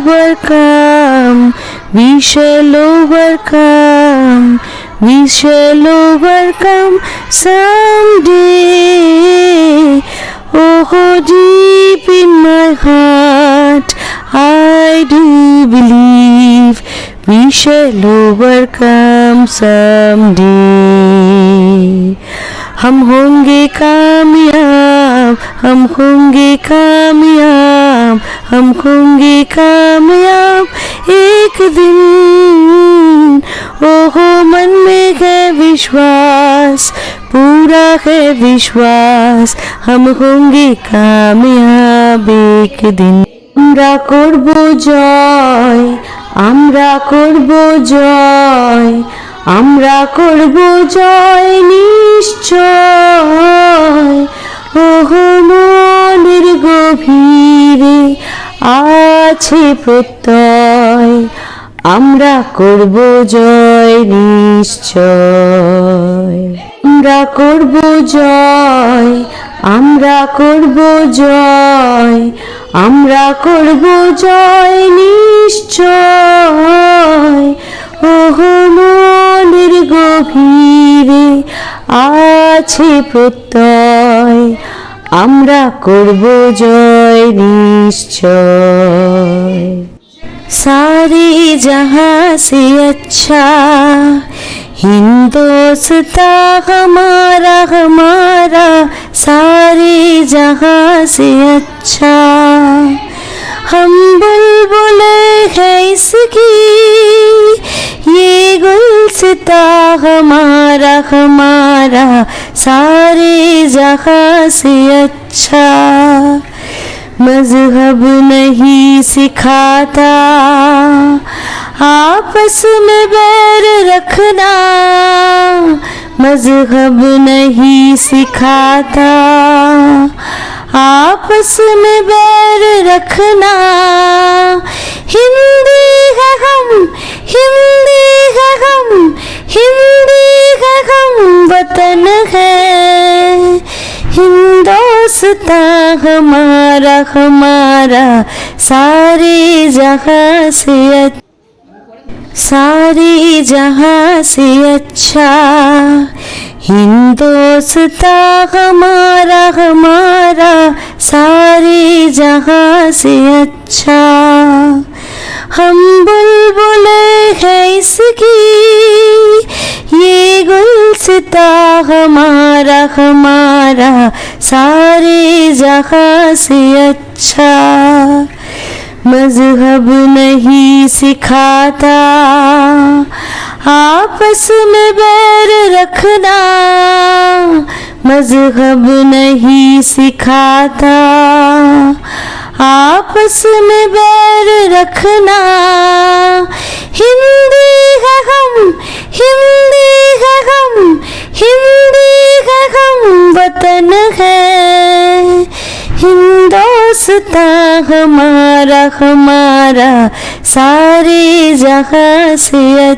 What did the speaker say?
overcome. We shall overcome. We shall overcome someday. Oh, deep in my heart, I do believe we shall overcome someday. हम होंगे कामयाब हम होंगे कामयाब हम होंगे कामयाब एक दिन ओहो मन में है विश्वास पूरा है विश्वास हम होंगे कामयाब एक दिन আমরা করব জয় আমরা করব জয় আমরা করব জয় নিশ্চয় ওহো মনের গভীরে আছে প্রত্যয়। আমরা করব জয় নিশ্চয়। আমরা করব জয়, আমরা করব জয়, আমরা করব জয় নিশ্চয়। ওহো মনের গভীরে আছে প্রত্যয়। আমরা করব জয় নিশ্চয় सारे जहां से अच्छा हिंदोस्ता हमारा हमारा सारे जहां से अच्छा हम बुलबुल है इसकी ये गुलसिता हमारा हमारा सारे जहाँ से अच्छा मज़हब नहीं सिखाता। आपस में बैर रखना मज़हब नहीं सिखाता। आपस में बैर रखना वतन है। हिंदोस्ता हमारा हमारा, सारे जहाँ से सारे जहाँ से अच्छा। हिंदोस्ता हमारा हमारा, सारे जहाँ से अच्छा। हम बुलबुल है इसकी गुलसिता हमारा हमारा, सारे जहाँ से अच्छा। मज़हब नहीं सिखाता, आपस में बैर रखना। मज़हब नहीं सिखाता, आपस में बैर रखना। हिंदी है हम, हिंदी है वतन है। हिंदोस्ता हमारा हमारा सारे जहाँ से